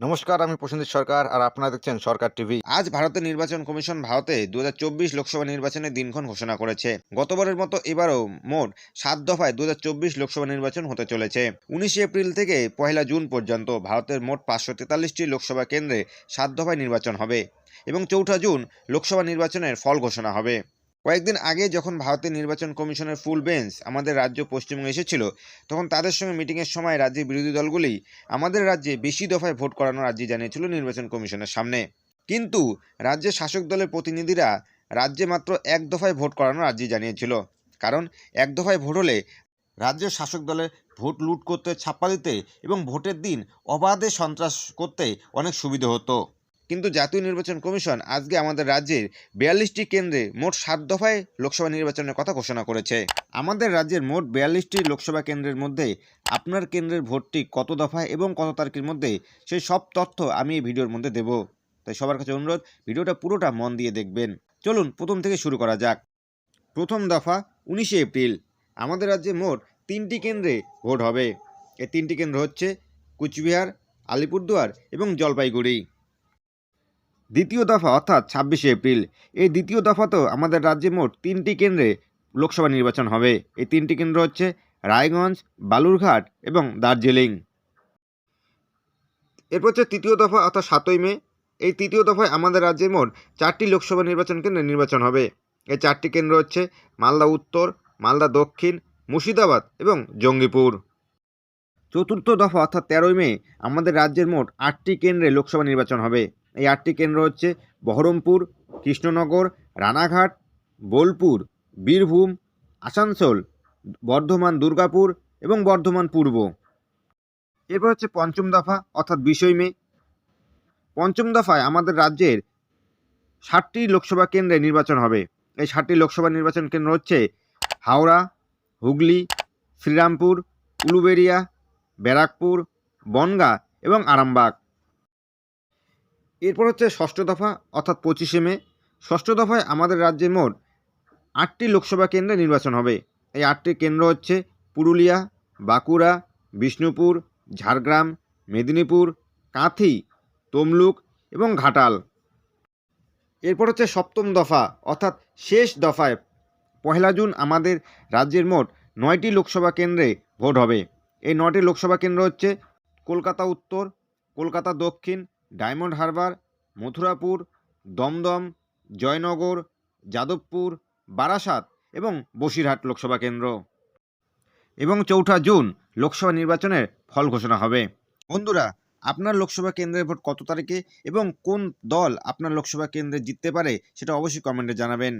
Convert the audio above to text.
নমস্কার, আমি প্রসেনজিৎ সরকার আর আপনারা দেখছেন সরকার টিভি। আজ ভারতের নির্বাচন কমিশন ভারতে দু হাজার চব্বিশ লোকসভা নির্বাচনের দিনক্ষণ ঘোষণা করেছে। গতবারের মতো এবারও মোট সাত দফায় দুহাজার চব্বিশ লোকসভা নির্বাচন হতে চলেছে। উনিশে এপ্রিল থেকে পয়লা জুন পর্যন্ত ভারতের মোট পাঁচশো তেতাল্লিশটি লোকসভা কেন্দ্রে সাত দফায় নির্বাচন হবে এবং চৌঠা জুন লোকসভা নির্বাচনের ফল ঘোষণা হবে। কয়েকদিন আগে যখন ভারতের নির্বাচন কমিশনের ফুল বেঞ্চ আমাদের রাজ্য পশ্চিমবঙ্গে এসেছিল, তখন তাদের সঙ্গে মিটিংয়ের সময় রাজ্যের বিরোধী দলগুলি আমাদের রাজ্যে বেশি দফায় ভোট করানোর আর্জি জানিয়েছিল নির্বাচন কমিশনের সামনে। কিন্তু রাজ্যের শাসক দলের প্রতিনিধিরা রাজ্যে মাত্র এক দফায় ভোট করানোর আর্জি জানিয়েছিল। কারণ এক দফায় ভোট হলে রাজ্যের শাসক দলের ভোট লুট করতে, ছাপ্পা দিতে এবং ভোটের দিন অবাধে সন্ত্রাস করতে অনেক সুবিধে হতো। কিন্তু জাতীয় নির্বাচন কমিশন আজকে আমাদের রাজ্যের বিয়াল্লিশটি কেন্দ্রে মোট সাত দফায় লোকসভা নির্বাচনের কথা ঘোষণা করেছে। আমাদের রাজ্যের মোট বিয়াল্লিশটি লোকসভা কেন্দ্রের মধ্যে আপনার কেন্দ্রের ভোটটি কত দফায় এবং কত তারিখের মধ্যে, সেই সব তথ্য আমি এই ভিডিওর মধ্যে দেব। তাই সবার কাছে অনুরোধ, ভিডিওটা পুরোটা মন দিয়ে দেখবেন। চলুন প্রথম থেকে শুরু করা যাক। প্রথম দফা, উনিশে এপ্রিল। আমাদের রাজ্যে মোট তিনটি কেন্দ্রে ভোট হবে। এই তিনটি কেন্দ্র হচ্ছে কুচবিহার, আলিপুরদুয়ার এবং জলপাইগুড়ি। দ্বিতীয় দফা, অর্থাৎ ছাব্বিশে এপ্রিল। এই দ্বিতীয় দফাতেও আমাদের রাজ্যে মোট তিনটি কেন্দ্রে লোকসভা নির্বাচন হবে। এই তিনটি কেন্দ্র হচ্ছে রায়গঞ্জ, বালুরঘাট এবং দার্জিলিং। এরপর হচ্ছে তৃতীয় দফা, অর্থাৎ সাতই মে। এই তৃতীয় দফায় আমাদের রাজ্যে মোট চারটি লোকসভা নির্বাচন কেন্দ্রে নির্বাচন হবে। এই চারটি কেন্দ্র হচ্ছে মালদা উত্তর, মালদা দক্ষিণ, মুর্শিদাবাদ এবং জঙ্গিপুর। চতুর্থ দফা, অর্থাৎ তেরোই মে, আমাদের রাজ্যের মোট আটটি কেন্দ্রে লোকসভা নির্বাচন হবে। এই আটটি কেন্দ্র হচ্ছে বহরমপুর, কৃষ্ণনগর, রানাঘাট, বোলপুর, বীরভূম, আসানসোল, বর্ধমান, দুর্গাপুর এবং বর্ধমান পূর্ব। এরপর হচ্ছে পঞ্চম দফা, অর্থাৎ বিশই মে। পঞ্চম দফায় আমাদের রাজ্যের ষাটটি লোকসভা কেন্দ্রে নির্বাচন হবে। এই ষাটটি লোকসভা নির্বাচন কেন্দ্র হচ্ছে হাওড়া, হুগলি, শ্রীরামপুর, উলুবেড়িয়া, ব্যারাকপুর, বনগাঁ এবং আরামবাগ। এরপর হচ্ছে ষষ্ঠ দফা, অর্থাৎ পঁচিশে মে। ষষ্ঠ দফায় আমাদের রাজ্যে মোট আটটি লোকসভা কেন্দ্রে নির্বাচন হবে। এই আটটি কেন্দ্র হচ্ছে পুরুলিয়া, বাঁকুড়া, বিষ্ণুপুর, ঝাড়গ্রাম, মেদিনীপুর, কাঁথি, তমলুক এবং ঘাটাল। এরপর হচ্ছে সপ্তম দফা, অর্থাৎ শেষ দফায় পহেলা জুন আমাদের রাজ্যের মোট নয়টি লোকসভা কেন্দ্রে ভোট হবে। এই নয়টি লোকসভা কেন্দ্র হচ্ছে কলকাতা উত্তর, কলকাতা দক্ষিণ ডায়মন্ড হারবার, মথুরাপুর, দমদম, জয়নগর, যাদবপুর, বারাসাত এবং বসিরহাট লোকসভা কেন্দ্র। এবং চৌঠা জুন লোকসভা নির্বাচনের ফল ঘোষণা হবে। বন্ধুরা, আপনার লোকসভা কেন্দ্রের ভোট কত তারিখে এবং কোন দল আপনার লোকসভা কেন্দ্রে জিততে পারে সেটা অবশ্যই কমেন্টে জানাবেন।